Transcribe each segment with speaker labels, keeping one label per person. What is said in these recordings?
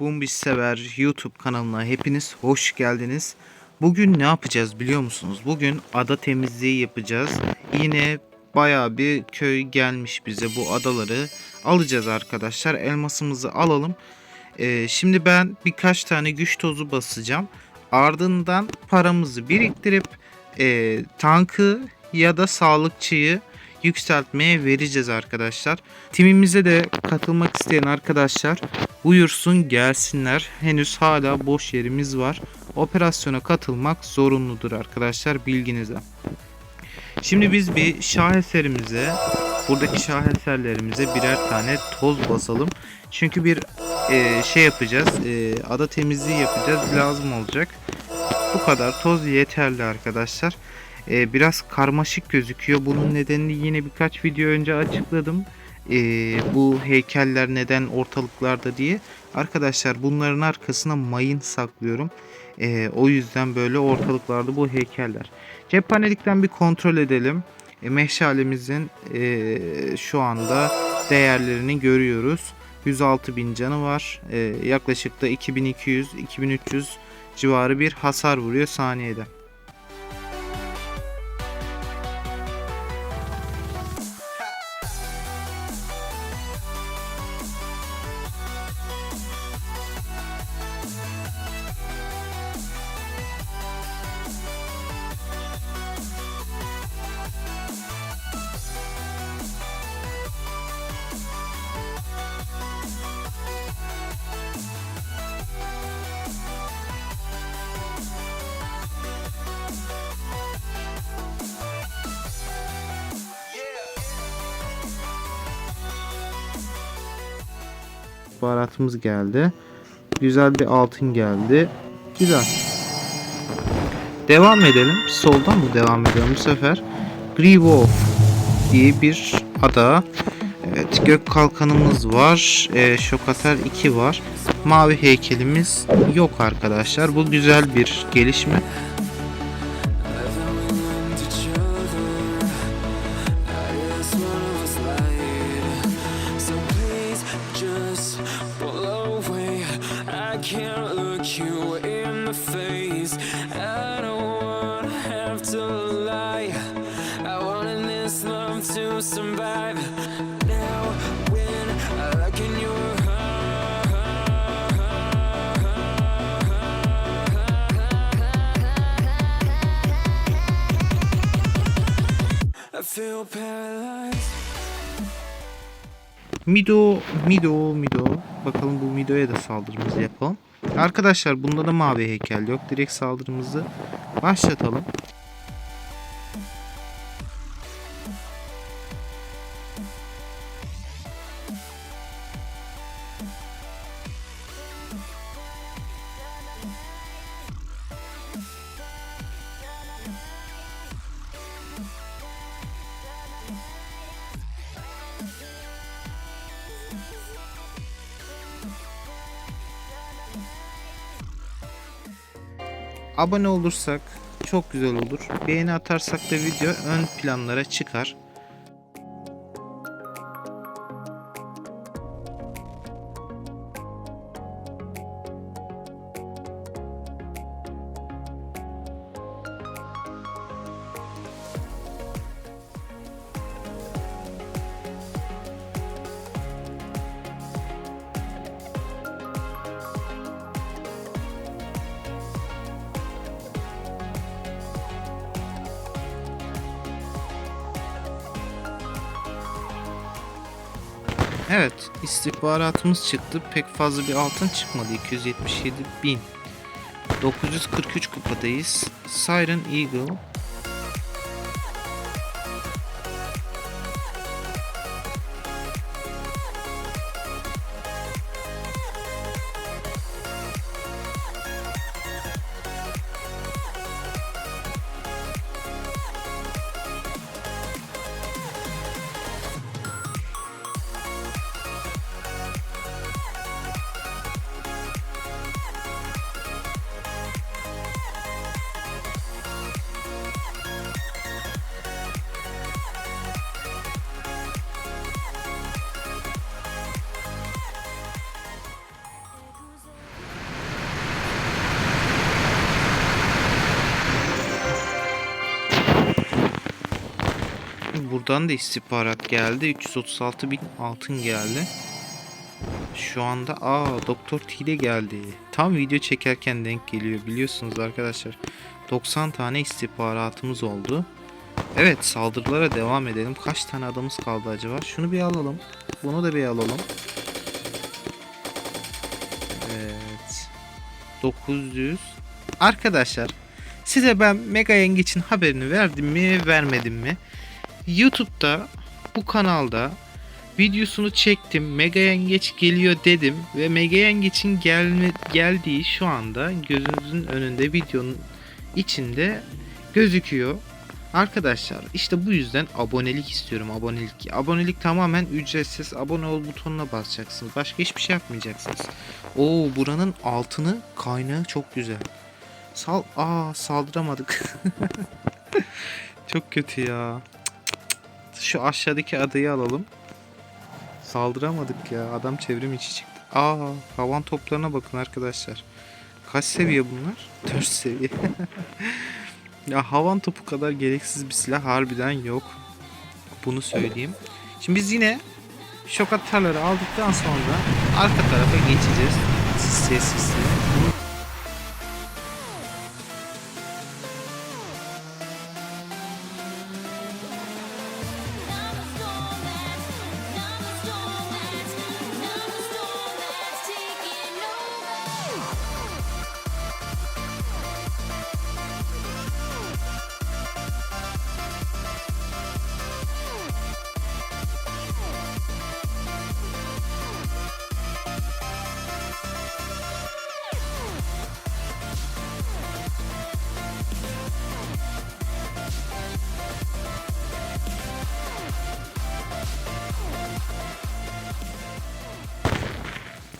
Speaker 1: Bumbiş Sever YouTube kanalına hepiniz hoş geldiniz. Bugün ne yapacağız biliyor musunuz? Bugün ada temizliği yapacağız. Yine baya bir köy gelmiş bize bu adaları alacağız arkadaşlar. Elmasımızı alalım. Ee, şimdi ben birkaç tane güç tozu basacağım. Ardından paramızı biriktirip e, tankı ya da sağlıkçıyı yükseltmeye vereceğiz arkadaşlar. Timimize de katılmak isteyen arkadaşlar buyursun gelsinler. Henüz hala boş yerimiz var. Operasyona katılmak zorunludur arkadaşlar bilginize. Şimdi biz bir şaheserimize buradaki şaheserlerimize birer tane toz basalım. Çünkü bir e, şey yapacağız. e, ada temizliği yapacağız. Lazım olacak. Bu kadar toz yeterli arkadaşlar. E, biraz karmaşık gözüküyor. Bunun nedenini yine birkaç video önce açıkladım. E, bu heykeller neden ortalıklarda diye. Arkadaşlar bunların arkasına mayın saklıyorum. E, o yüzden böyle ortalıklarda bu heykeller. Cephanelikten bir kontrol edelim. E, meşalemizin e, şu anda değerlerini görüyoruz. 106 bin canı var. E, yaklaşık da 2200-2300 civarı bir hasar vuruyor saniyede. Baharatımız geldi. Güzel bir altın geldi. Güzel. Devam edelim. Soldan mı devam edelim bu sefer? Grivov diye bir ada. Evet, gök kalkanımız var. E, Şokater 2 var. Mavi heykelimiz yok arkadaşlar. Bu güzel bir gelişme.
Speaker 2: The face. I don't wanna have to lie. I wanted this love to survive. Now when I look in your paralyzed.
Speaker 1: Mido, Mido, Mido. Bakalım bu Mido'ya da saldırımızı yapalım. Arkadaşlar bunda da mavi heykel yok. Direkt saldırımızı başlatalım. Abone olursak çok güzel olur. Beğeni atarsak da video ön planlara çıkar. Evet, istihbaratımız çıktı. Pek fazla bir altın çıkmadı. 277 bin. 943 kupadayız. Siren Eagle. Buradan da istihbarat geldi. 336 bin altın geldi. Şu anda aa Doktor Tile geldi. Tam video çekerken denk geliyor biliyorsunuz arkadaşlar. 90 tane istihbaratımız oldu. Evet saldırılara devam edelim. Kaç tane adamız kaldı acaba? Şunu bir alalım. Bunu da bir alalım. Evet. 900. Arkadaşlar size ben Mega Yengeç'in haberini verdim mi vermedim mi? YouTube'da bu kanalda videosunu çektim. Mega Yengeç geliyor dedim ve Mega Yengeç'in gelme, geldiği şu anda gözünüzün önünde videonun içinde gözüküyor. Arkadaşlar işte bu yüzden abonelik istiyorum abonelik. Abonelik tamamen ücretsiz. Abone ol butonuna basacaksınız. Başka hiçbir şey yapmayacaksınız. Oo buranın altını kaynağı çok güzel. Sal aa saldıramadık. çok kötü ya. Şu aşağıdaki adayı alalım. Saldıramadık ya. Adam çevrim içi çıktı. Aa havan toplarına bakın arkadaşlar. Kaç seviye bunlar? 4 seviye. ya havan topu kadar gereksiz bir silah harbiden yok. Bunu söyleyeyim. Şimdi biz yine şok atarları aldıktan sonra arka tarafa geçeceğiz. Sessizce.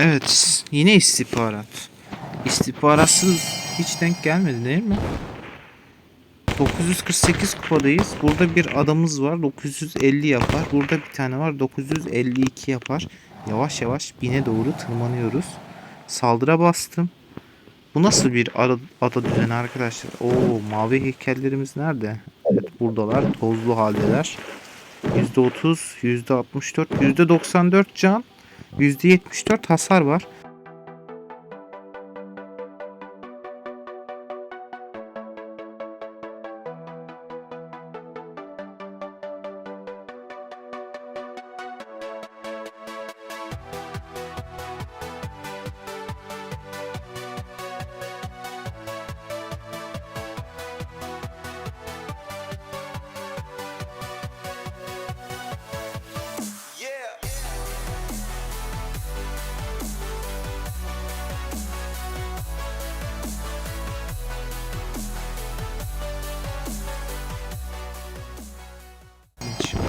Speaker 1: Evet, yine istihbarat. İstihbaratsız hiç denk gelmedi değil mi? 948 kupadayız. Burada bir adamız var. 950 yapar. Burada bir tane var. 952 yapar. Yavaş yavaş bine doğru tırmanıyoruz. Saldıra bastım. Bu nasıl bir ada, ada düzeni arkadaşlar? Oo mavi heykellerimiz nerede? Evet buradalar. Tozlu haldeler. %30, %64, %94 can. %74 hasar var.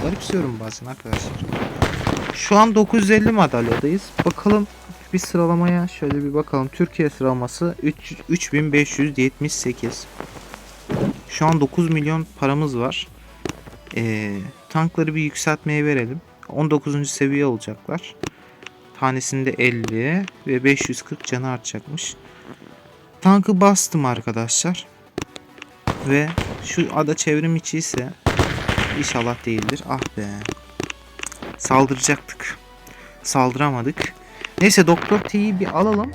Speaker 1: Garipsiyorum bazen arkadaşlar. Şu an 950 madalyadayız. Bakalım bir sıralamaya şöyle bir bakalım. Türkiye sıralaması 3, 3578. Şu an 9 milyon paramız var. Ee, tankları bir yükseltmeye verelim. 19. seviye olacaklar. Tanesinde 50 ve 540 canı artacakmış. Tankı bastım arkadaşlar. Ve şu ada çevrim içi ise İnşallah değildir. Ah be. Saldıracaktık. Saldıramadık. Neyse Doktor T'yi bir alalım.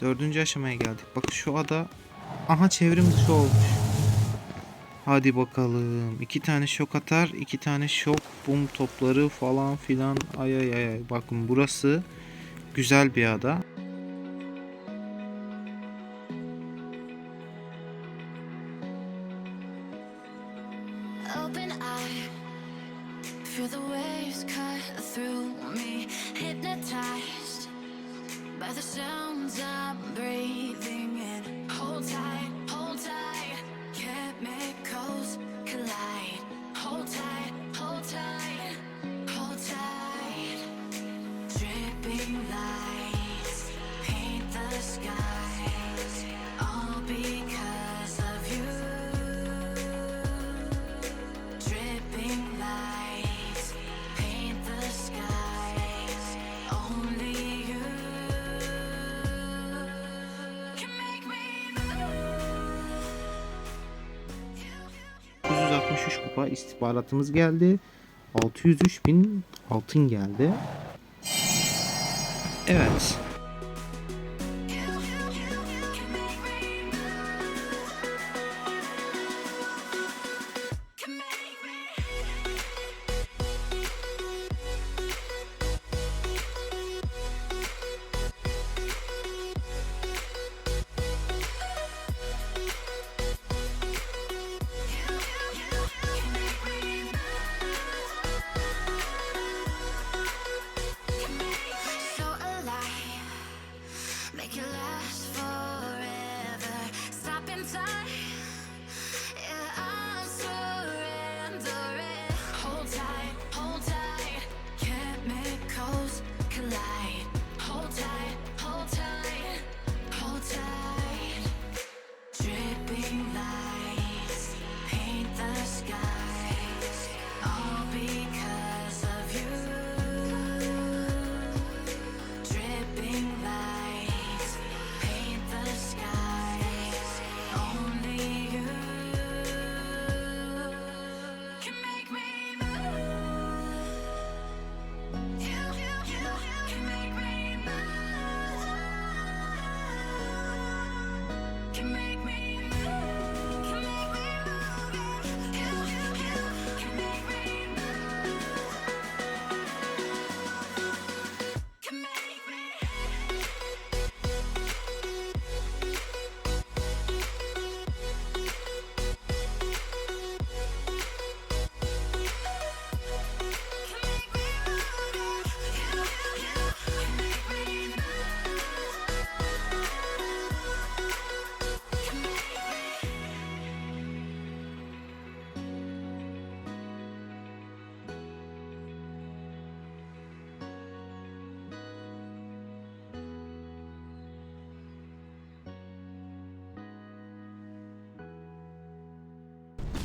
Speaker 1: Dördüncü aşamaya geldik. Bak şu ada, aha çevrim dışı olmuş. Hadi bakalım. İki tane şok atar, iki tane şok bum topları falan filan. Ay ay. ay. Bakın burası güzel bir ada.
Speaker 3: kupa istihbaratımız geldi. 603 bin altın geldi. Evet.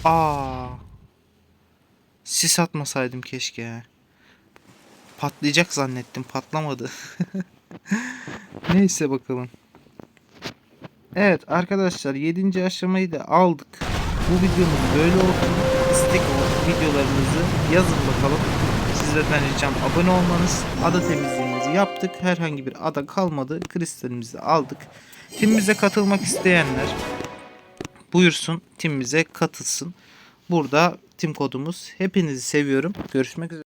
Speaker 3: Aa. Sis atmasaydım keşke. Patlayacak zannettim. Patlamadı. Neyse bakalım. Evet arkadaşlar 7. aşamayı da aldık. Bu videomuz böyle olsun. İstek olan videolarınızı yazın bakalım. Sizlerden ricam abone olmanız. Ada temizliğimizi yaptık. Herhangi bir ada kalmadı. Kristalimizi aldık. Timimize katılmak isteyenler buyursun, timimize katılsın. Burada tim kodumuz. Hepinizi seviyorum. Görüşmek üzere.